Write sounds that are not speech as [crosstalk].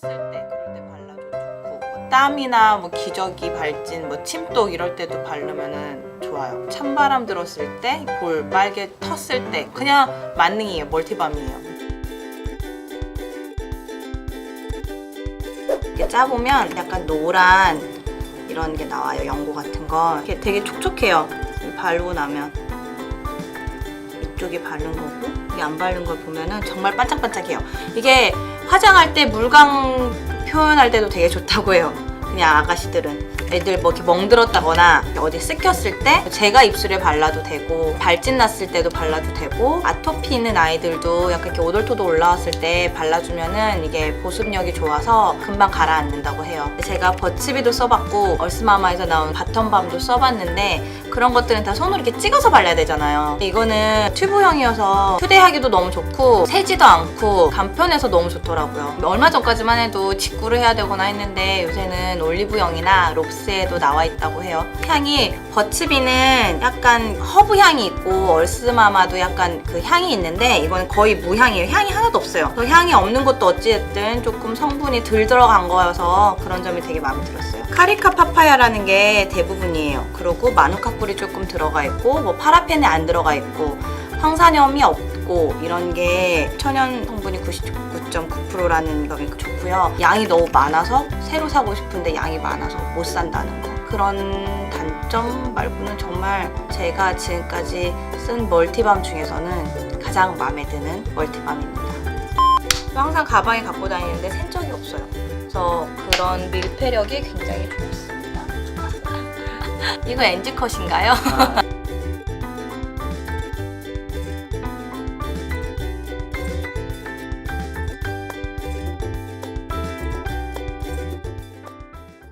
쓸때 그럴 때 발라도 좋고 뭐 땀이나 뭐 기저귀 발진 뭐 침독 이럴 때도 바르면은 좋아요. 찬바람 들었을 때 볼 빨개 텄을 때 그냥 만능이에요. 멀티밤이에요. 이렇게 짜보면 약간 노란 이런 게 나와요. 연고 같은 거. 이렇게 되게 촉촉해요. 바르고 나면. 이쪽에 바른 거고 이게 안 바른 걸 보면은 정말 반짝반짝해요. 이게 화장할 때 물광 표현할 때도 되게 좋다고 해요. 그냥 아가씨들은 애들 뭐 이렇게 멍들었다거나 어디 쓰켰을 때 제가 입술에 발라도 되고 발진 났을 때도 발라도 되고 아토피 있는 아이들도 약간 이렇게 오돌토돌 올라왔을 때 발라주면은 이게 보습력이 좋아서 금방 가라앉는다고 해요. 제가 버츠비도 써봤고 얼스마마에서 나온 바텀밤도 써봤는데 그런 것들은 다 손으로 이렇게 찍어서 발라야 되잖아요. 이거는 튜브형이어서 휴대하기도 너무 좋고 새지도 않고 간편해서 너무 좋더라고요. 얼마 전까지만 해도 직구를 해야 되거나 했는데 요새는 올리브영이나 롭스에도 나와 있다고 해요. 향이 버츠비는 약간 허브 향이 있고 얼스마마도 약간 그 향이 있는데 이건 거의 무향이에요. 향이 하나도 없어요. 그 향이 없는 것도 어찌됐든 조금 성분이 덜 들어간 거여서 그런 점이 되게 마음에 들었어요. 카리카 파파야라는 게 대부분이에요. 그리고 마누카 꿀이 조금 들어가 있고 뭐 파라펜이 안 들어가 있고 황산염이 없고 이런 게 천연 성분이 99.9%라는 점이 좋고요. 양이 너무 많아서 새로 사고 싶은데 양이 많아서 못 산다는 거. 그런 단점 말고는 정말 제가 지금까지 쓴 멀티밤 중에서는 가장 마음에 드는 멀티밤입니다. 항상 가방에 갖고 다니는데 센 적이 없어요. 그래서 그런 밀폐력이 굉장히 좋았습니다. [laughs] 이거 엔지 컷인가요?